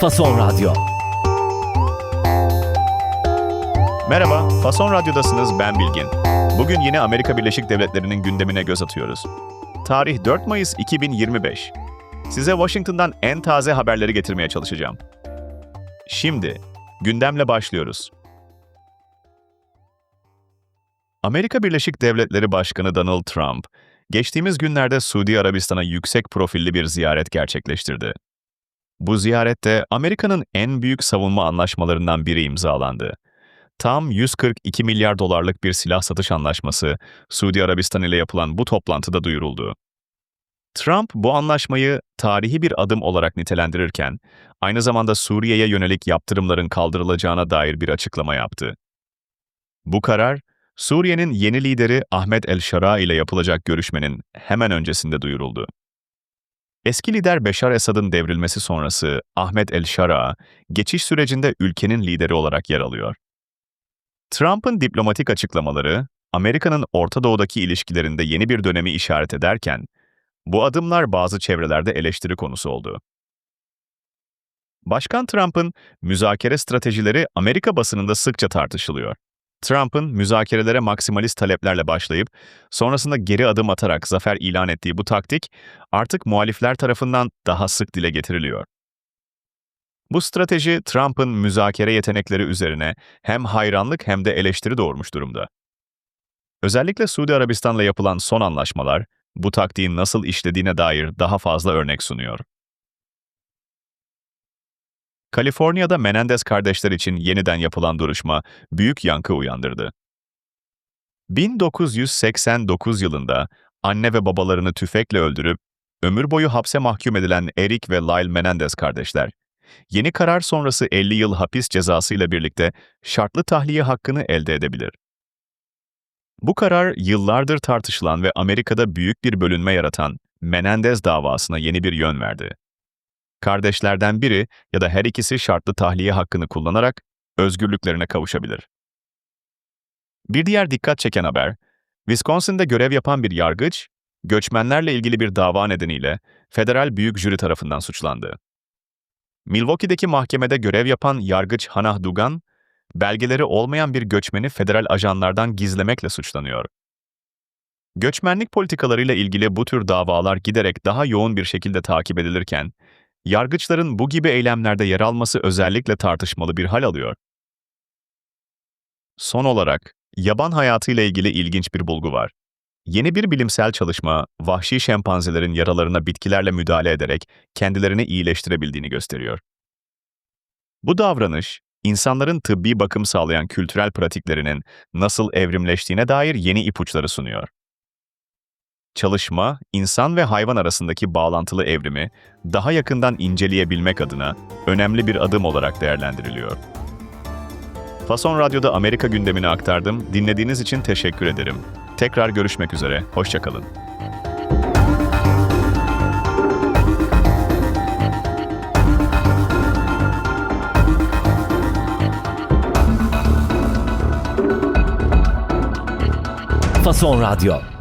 Fason Radyo. Merhaba, Fason Radyo'dasınız ben Bilgin. Bugün yine Amerika Birleşik Devletleri'nin gündemine göz atıyoruz. Tarih 4 Mayıs 2025. Size Washington'dan en taze haberleri getirmeye çalışacağım. Şimdi, gündemle başlıyoruz. Amerika Birleşik Devletleri Başkanı Donald Trump, geçtiğimiz günlerde Suudi Arabistan'a yüksek profilli bir ziyaret gerçekleştirdi. Bu ziyarette Amerika'nın en büyük savunma anlaşmalarından biri imzalandı. Tam 142 milyar dolarlık bir silah satış anlaşması Suudi Arabistan ile yapılan bu toplantıda duyuruldu. Trump bu anlaşmayı tarihi bir adım olarak nitelendirirken, aynı zamanda Suriye'ye yönelik yaptırımların kaldırılacağına dair bir açıklama yaptı. Bu karar, Suriye'nin yeni lideri Ahmet el-Şara ile yapılacak görüşmenin hemen öncesinde duyuruldu. Eski lider Beşar Esad'ın devrilmesi sonrası Ahmet el-Şara, geçiş sürecinde ülkenin lideri olarak yer alıyor. Trump'ın diplomatik açıklamaları, Amerika'nın Orta Doğu'daki ilişkilerinde yeni bir dönemi işaret ederken, bu adımlar bazı çevrelerde eleştiri konusu oldu. Başkan Trump'ın müzakere stratejileri Amerika basınında sıkça tartışılıyor. Trump'ın müzakerelere maksimalist taleplerle başlayıp sonrasında geri adım atarak zafer ilan ettiği bu taktik artık muhalifler tarafından daha sık dile getiriliyor. Bu strateji Trump'ın müzakere yetenekleri üzerine hem hayranlık hem de eleştiri doğurmuş durumda. Özellikle Suudi Arabistan'la yapılan son anlaşmalar bu taktiğin nasıl işlediğine dair daha fazla örnek sunuyor. Kaliforniya'da Menendez kardeşler için yeniden yapılan duruşma büyük yankı uyandırdı. 1989 yılında anne ve babalarını tüfekle öldürüp ömür boyu hapse mahkum edilen Eric ve Lyle Menendez kardeşler, yeni karar sonrası 50 yıl hapis cezası ile birlikte şartlı tahliye hakkını elde edebilir. Bu karar yıllardır tartışılan ve Amerika'da büyük bir bölünme yaratan Menendez davasına yeni bir yön verdi. Kardeşlerden biri ya da her ikisi şartlı tahliye hakkını kullanarak özgürlüklerine kavuşabilir. Bir diğer dikkat çeken haber, Wisconsin'de görev yapan bir yargıç, göçmenlerle ilgili bir dava nedeniyle federal büyük jüri tarafından suçlandı. Milwaukee'deki mahkemede görev yapan yargıç Hannah Dugan, belgeleri olmayan bir göçmeni federal ajanlardan gizlemekle suçlanıyor. Göçmenlik politikalarıyla ilgili bu tür davalar giderek daha yoğun bir şekilde takip edilirken, yargıçların bu gibi eylemlerde yer alması özellikle tartışmalı bir hal alıyor. Son olarak, yaban hayatıyla ilgili ilginç bir bulgu var. Yeni bir bilimsel çalışma, vahşi şempanzelerin yaralarına bitkilerle müdahale ederek kendilerini iyileştirebildiğini gösteriyor. Bu davranış, insanların tıbbi bakım sağlayan kültürel pratiklerinin nasıl evrimleştiğine dair yeni ipuçları sunuyor. Çalışma, insan ve hayvan arasındaki bağlantılı evrimi daha yakından inceleyebilmek adına önemli bir adım olarak değerlendiriliyor. Fason Radyo'da Amerika gündemini aktardım. Dinlediğiniz için teşekkür ederim. Tekrar görüşmek üzere. Hoşçakalın. Fason Radyo.